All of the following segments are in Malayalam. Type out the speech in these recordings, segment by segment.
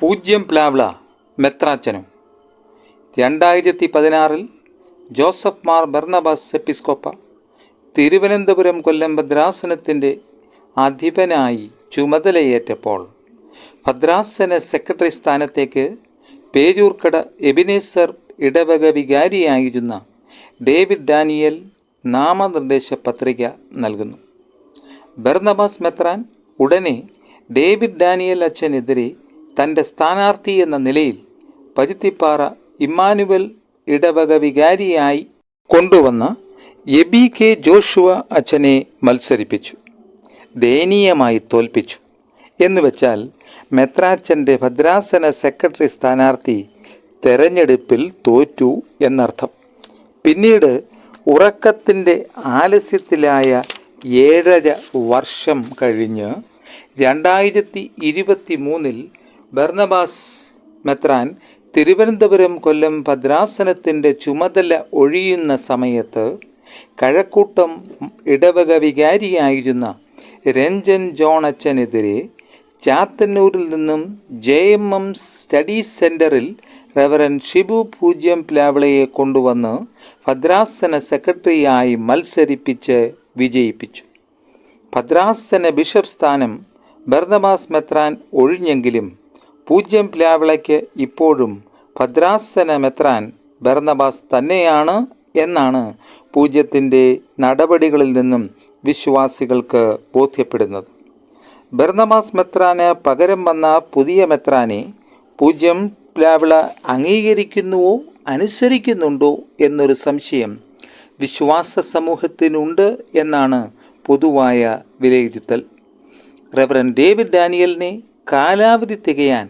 പൂജ്യം പ്ലാവ്ല മെത്രാച്ചനും. രണ്ടായിരത്തി പതിനാറിൽ ജോസഫ് മാർ ബർണബാസ് എപ്പിസ്കോപ്പ തിരുവനന്തപുരം കൊല്ലം ഭദ്രാസനത്തിന്റെ അധിപനായി ചുമതലയേറ്റപ്പോൾ ഭദ്രാസന സെക്രട്ടറി സ്ഥാനത്തേക്ക് പേരൂർക്കട എബിനേസർ ഇടവക വികാരിയായിരുന്ന ഡേവിഡ് ഡാനിയൽ നാമനിർദ്ദേശ പത്രിക നൽകുന്നു. ബർണബാസ് മെത്രാൻ ഉടനെ ഡേവിഡ് ഡാനിയൽ അച്ഛനെതിരെ തന്റെ സ്ഥാനാർത്ഥി എന്ന നിലയിൽ പരുത്തിപ്പാറ ഇമ്മാനുവൽ ഇടവക വികാരിയായി കൊണ്ടുവന്ന എബി കെ ജോഷുവ അച്ഛനെ മത്സരിപ്പിച്ചു ദയനീയമായി തോൽപ്പിച്ചു. എന്നുവെച്ചാൽ മെത്രാച്ചന്റെ ഭദ്രാസന സെക്രട്ടറി സ്ഥാനാർത്ഥി തെരഞ്ഞെടുപ്പിൽ തോറ്റു എന്നർത്ഥം. പിന്നീട് ഉറക്കത്തിന്റെ ആലസ്യത്തിലായ ഏഴര വർഷം കഴിഞ്ഞ് രണ്ടായിരത്തി ഇരുപത്തി മൂന്നിൽ ബർണബാസ് മെത്രാൻ തിരുവനന്തപുരം കൊല്ലം ഭദ്രാസനത്തിന്റെ ചുമതല ഒഴിയുന്ന സമയത്ത് കഴക്കൂട്ടം ഇടവക വികാരിയായിരുന്ന രഞ്ജൻ ജോൺ ചാത്തന്നൂരിൽ നിന്നും ജെ എം എം സ്റ്റഡീസ് സെന്ററിൽ റെവറൻ ഷിബു പൂജ്യം പ്ലാവളയെ കൊണ്ടുവന്ന് ഭദ്രാസന സെക്രട്ടറിയായി മത്സരിപ്പിച്ച് വിജയിപ്പിച്ചു. ഭദ്രാസന ബിഷപ്പ് സ്ഥാനം ബർദമാസ് മെത്രാൻ ഒഴിഞ്ഞെങ്കിലും പൂജ്യം പ്ലാവിളയ്ക്ക് ഇപ്പോഴും ഭദ്രാസന മെത്രാൻ ഭരണബാസ് തന്നെയാണ് എന്നാണ് പൂജ്യത്തിന്റെ നടപടികളിൽ നിന്നും വിശ്വാസികൾക്ക് ബോധ്യപ്പെടുന്നത്. ഭരണബാസ് മെത്രാന് പകരം വന്ന പുതിയ മെത്രാനെ പൂജ്യം പ്ലാവിള അംഗീകരിക്കുന്നുവോ അനുസരിക്കുന്നുണ്ടോ എന്നൊരു സംശയം വിശ്വാസ സമൂഹത്തിനുണ്ട് എന്നാണ് പൊതുവായ വിലയിരുത്തൽ. റെവറൻ ഡേവിഡ് ഡാനിയലിനെ കാലാവധി തികയാൻ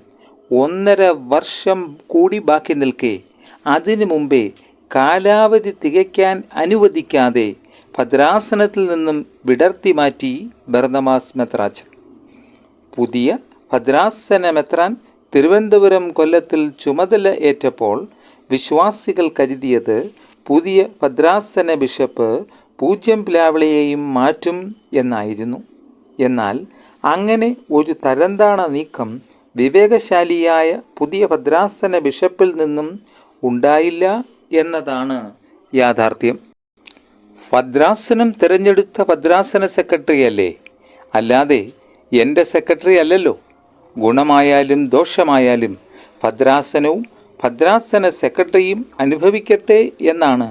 ഒന്നര വർഷം കൂടി ബാക്കി നിൽക്കെ. അതിനു മുമ്പേ കാലാവധി തികയ്ക്കാൻ അനുവദിക്കാതെ ഭദ്രാസനത്തിൽ നിന്നും വിടർത്തി മാറ്റി ബർണമാസ് മെത്രാച്ചൻ പുതിയ ഭദ്രാസന മെത്രാൻ തിരുവനന്തപുരം കൊല്ലത്തിൽ ചുമതല ഏറ്റപ്പോൾ വിശ്വാസികൾ കരുതിയത് പുതിയ ഭദ്രാസന ബിഷപ്പ് പൂജ്യം പ്ലാവിളയെയും മാറ്റും എന്നായിരുന്നു. എന്നാൽ അങ്ങനെ ഒരു തരംതാണ നീക്കം വിവേകശാലിയായ പുതിയ ഭദ്രാസന ബിഷപ്പിൽ നിന്നും ഉണ്ടായില്ല എന്നതാണ് യാഥാർത്ഥ്യം. ഭദ്രാസനം തിരഞ്ഞെടുത്ത ഭദ്രാസന സെക്രട്ടറി അല്ലേ? അല്ലാതെ എന്റെ സെക്രട്ടറി അല്ലല്ലോ. ഗുണമായാലും ദോഷമായാലും ഭദ്രാസനവും ഭദ്രാസന സെക്രട്ടറിയും അനുഭവിക്കട്ടെ എന്നാണ്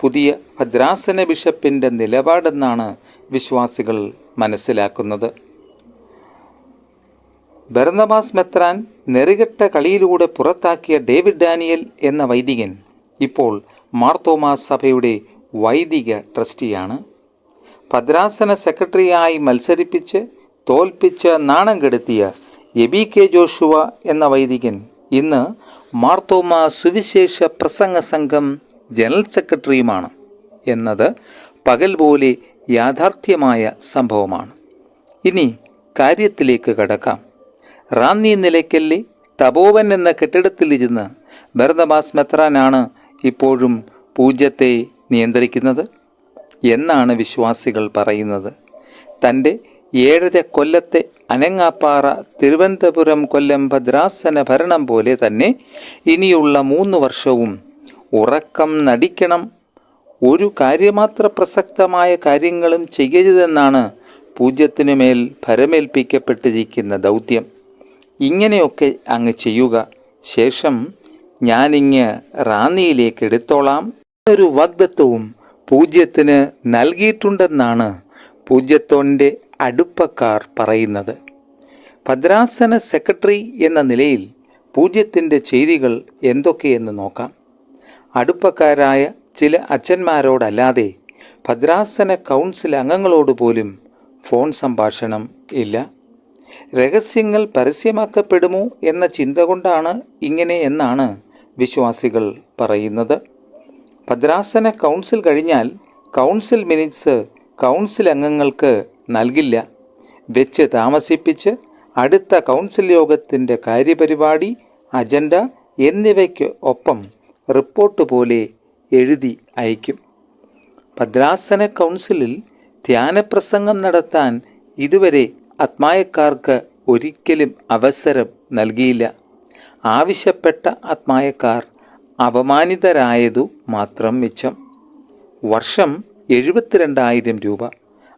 പുതിയ ഭദ്രാസന ബിഷപ്പിന്റെ നിലപാടെന്നാണ് വിശ്വാസികൾ മനസ്സിലാക്കുന്നത്. ബർണബാസ് മെത്രാൻ നെറികെട്ട കളിയിലൂടെ പുറത്താക്കിയ ഡേവിഡ് ഡാനിയൽ എന്ന വൈദികൻ ഇപ്പോൾ മാർത്തോമാ സഭയുടെ വൈദിക ട്രസ്റ്റിയാണ്. ഭദ്രാസന സെക്രട്ടറിയായി മത്സരിപ്പിച്ച് തോൽപ്പിച്ച് നാണം കെടുത്തിയ എബി കെ ജോഷുവ എന്ന വൈദികൻ ഇന്ന് മാർത്തോമ സുവിശേഷ പ്രസംഗ സംഘം ജനറൽ സെക്രട്ടറിയുമാണ് എന്നത് പകൽ പോലെ യാഥാർത്ഥ്യമായ സംഭവമാണ്. ഇനി കാര്യത്തിലേക്ക് കടക്കാം. റാന്നി നിലയ്ക്കല്ലി തപോവൻ എന്ന കെട്ടിടത്തിലിരുന്ന് ബർദബാസ് മെത്രാനാണ് ഇപ്പോഴും പൂജ്യത്തെ നിയന്ത്രിക്കുന്നത് എന്നാണ് വിശ്വാസികൾ പറയുന്നത്. തന്റെ ഏഴര കൊല്ലത്തെ അനങ്ങാപ്പാറ തിരുവനന്തപുരം കൊല്ലം ഭദ്രാസന ഭരണം പോലെ തന്നെ ഇനിയുള്ള മൂന്ന് വർഷവും ഉറക്കം നടിക്കണം ഒരു കാര്യമാത്ര പ്രസക്തമായ കാര്യങ്ങളും ചെയ്യരുതെന്നാണ് പൂജ്യത്തിനുമേൽ ഭരമേൽപ്പിക്കപ്പെട്ടിരിക്കുന്ന ദൗത്യം. ഇങ്ങനെയൊക്കെ അങ്ങ് ചെയ്യുക. ശേഷം ഞാനിങ്ങ് റാന്നിയിലേക്ക് എടുത്തോളാം. ഒരു വാഗ്ദത്വവും പൂജ്യത്തിന് നൽകിയിട്ടുണ്ടെന്നാണ് പൂജ്യത്തോന്റെ അടുപ്പക്കാർ പറയുന്നത്. ഭദ്രാസന സെക്രട്ടറി എന്ന നിലയിൽ പൂജ്യത്തിന്റെ ചെയ്തികൾ എന്തൊക്കെയെന്ന് നോക്കാം. അടുപ്പക്കാരായ ചില അച്ഛന്മാരോടല്ലാതെ ഭദ്രാസന കൗൺസിൽ അംഗങ്ങളോട് പോലും ഫോൺ സംഭാഷണം ഇല്ല. രഹസ്യങ്ങൾ പരസ്യമാക്കപ്പെടുമോ എന്ന ചിന്ത കൊണ്ടാണ് ഇങ്ങനെ എന്നാണ് വിശ്വാസികൾ പറയുന്നത്. ഭദ്രാസന കൗൺസിൽ കഴിഞ്ഞാൽ കൗൺസിൽ മിനിറ്റ്സ് കൗൺസിൽ അംഗങ്ങൾക്ക് നൽകില്ല. വെച്ച് താമസിപ്പിച്ച് അടുത്ത കൗൺസിൽ യോഗത്തിന്റെ കാര്യപരിപാടി അജണ്ട എന്നിവയ്ക്ക് ഒപ്പം റിപ്പോർട്ട് പോലെ എഴുതി അയക്കും. ഭദ്രാസന കൗൺസിലിൽ ധ്യാനപ്രസംഗം നടത്താൻ ഇതുവരെ ആത്മായക്കാർക്ക് ഒരിക്കലും അവസരം നൽകിയില്ല. ആവശ്യപ്പെട്ട ആത്മായക്കാർ അപമാനിതരായതു മാത്രം മിച്ചം. വർഷം എഴുപത്തിരണ്ടായിരം രൂപ.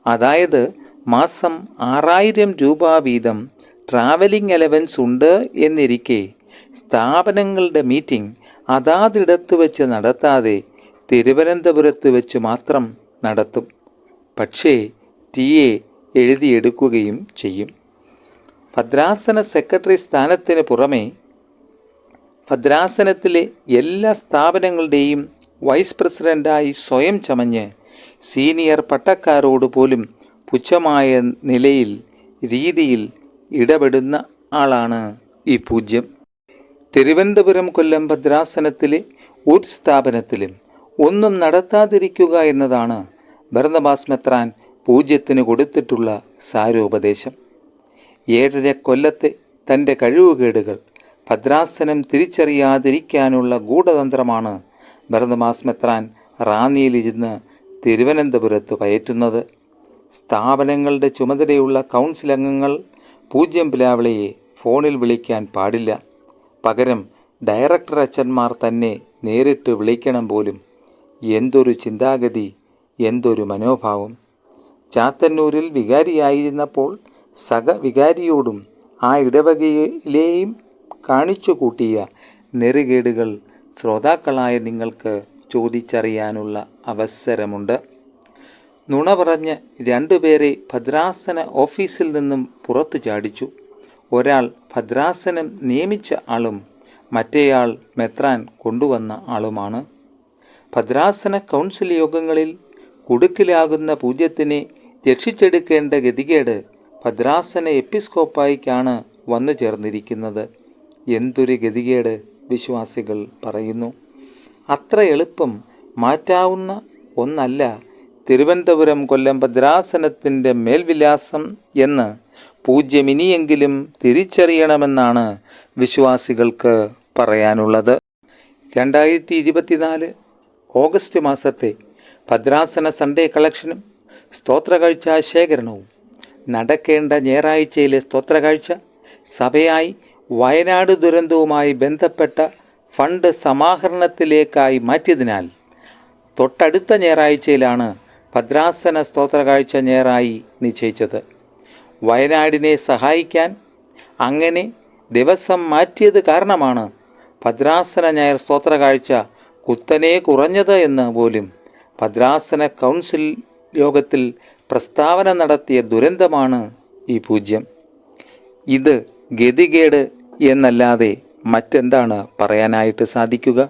അതായത് മാസം ആറായിരം രൂപ വീതം ട്രാവലിംഗ് അലവൻസ് ഉണ്ട് എന്നിരിക്കെ സ്ഥാപനങ്ങളുടെ മീറ്റിംഗ് അതാതിടത്ത് വെച്ച് നടത്താതെ തിരുവനന്തപുരത്ത് വെച്ച് മാത്രം നടത്തും. പക്ഷേ ടി എ എഴുതിയെടുക്കുകയും ചെയ്യും. ഭദ്രാസന സെക്രട്ടറി സ്ഥാനത്തിന് പുറമേ ഭദ്രാസനത്തിലെ എല്ലാ സ്ഥാപനങ്ങളുടെയും വൈസ് പ്രസിഡന്റായി സ്വയം ചമഞ്ഞ് സീനിയർ പട്ടക്കാരോട് പോലും പുച്ഛമായ നിലയിൽ രീതിയിൽ ഇടപെടുന്ന ആളാണ് ഈ പൂജ്യം. തിരുവനന്തപുരം കൊല്ലം ഭദ്രാസനത്തിലെ ഒരു സ്ഥാപനത്തിലും ഒന്നും നടത്താതിരിക്കുക എന്നതാണ് ഭരണബാസ് മെത്രാൻ പൂജ്യത്തിന് കൊടുത്തിട്ടുള്ള സാരോപദേശം. ഏഴര കൊല്ലത്തെ തന്റെ കഴിവുകേടുകൾ ഭദ്രാസനം തിരിച്ചറിയാതിരിക്കാനുള്ള ഗൂഢതന്ത്രമാണ് ഭരതമാസ്മെത്രാൻ റാന്നിയിലിരുന്ന് തിരുവനന്തപുരത്ത് പയറ്റുന്നത്. സ്ഥാപനങ്ങളുടെ ചുമതലയുള്ള കൗൺസിൽ അംഗങ്ങൾ പൂജ്യം പിലാവിളയെ ഫോണിൽ വിളിക്കാൻ പാടില്ല. പകരം ഡയറക്ടർ അച്ഛന്മാർ തന്നെ നേരിട്ട് വിളിക്കണം പോലും. എന്തൊരു ചിന്താഗതി എന്തൊരു മനോഭാവം. ചാത്തന്നൂരിൽ വികാരിയായിരുന്നപ്പോൾ സഹവികാരിയോടും ആ ഇടവകയിലെയും കാണിച്ചു കൂട്ടിയ നെറുകേടുകൾ ശ്രോതാക്കളായ നിങ്ങൾക്ക് ചോദിച്ചറിയാനുള്ള അവസരമുണ്ട്. നുണ പറഞ്ഞ് രണ്ടുപേരെ ഭദ്രാസന ഓഫീസിൽ നിന്നും പുറത്തു ചാടിച്ചു. ഒരാൾ ഭദ്രാസനം നിയമിച്ച ആളും മറ്റേയാൾ മെത്രാൻ കൊണ്ടുവന്ന ആളുമാണ്. ഭദ്രാസന കൗൺസിൽ യോഗങ്ങളിൽ കുടുക്കിലാകുന്ന പൂജ്യത്തിനെ രക്ഷിച്ചെടുക്കേണ്ട ഗതികേട് ഭദ്രാസന എപ്പിസ്കോപ്പായിക്കാണ് വന്നു ചേർന്നിരിക്കുന്നത്. എന്തൊരു ഗതികേട് വിശ്വാസികൾ പറയുന്നു. അത്ര എളുപ്പം മാറ്റാവുന്ന ഒന്നല്ല തിരുവനന്തപുരം കൊല്ലം ഭദ്രാസനത്തിന്റെ മേൽവിലാസം എന്ന് പൂജ്യമിനിയെങ്കിലും തിരിച്ചറിയണമെന്നാണ് വിശ്വാസികൾക്ക് പറയാനുള്ളത്. രണ്ടായിരത്തി ഇരുപത്തിനാല് ഓഗസ്റ്റ് മാസത്തെ ഭദ്രാസന സൺഡേ കളക്ഷനും സ്തോത്രകാഴ്ച ശേഖരണവും നടക്കേണ്ട ഞായറാഴ്ചയിലെ സ്തോത്രകാഴ്ച സഭയായി വയനാട് ദുരന്തവുമായി ബന്ധപ്പെട്ട ഫണ്ട് സമാഹരണത്തിലേക്കായി മാറ്റിയതിനാൽ തൊട്ടടുത്ത ഞായറാഴ്ചയിലാണ് ഭദ്രാസന സ്തോത്രകാഴ്ച ഞായറായി നിശ്ചയിച്ചത്. വയനാടിനെ സഹായിക്കാൻ അങ്ങനെ ദിവസം മാറ്റിയത് കാരണമാണ് ഭദ്രാസന ഞായർ സ്തോത്രകാഴ്ച കുത്തനെ കുറഞ്ഞത് എന്ന് പോലും ഭദ്രാസന കൗൺസിൽ യോഗത്തിൽ പ്രസ്താവന നടത്തിയ ദുരന്തമാണ് ഈ പൂജ്യം. ഇത് ഗതികേട് എന്നല്ലാതെ മറ്റെന്താണ് പറയാനായിട്ട് സാധിക്കുക?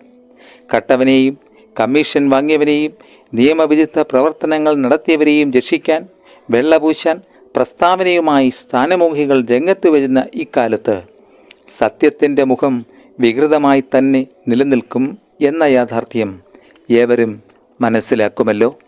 കട്ടവനെയും കമ്മീഷൻ വാങ്ങിയവനെയും നിയമവിരുദ്ധ പ്രവർത്തനങ്ങൾ നടത്തിയവരെയും രക്ഷിക്കാൻ വെള്ളപൂശാൻ പ്രസ്താവനയുമായി സ്ഥാനമോഹികൾ രംഗത്ത് വരുന്ന ഇക്കാലത്ത് സത്യത്തിന്റെ മുഖം വികൃതമായി തന്നെ നിലനിൽക്കും എന്ന യാഥാർത്ഥ്യം ഏവരും മനസ്സിലാക്കുമല്ലോ.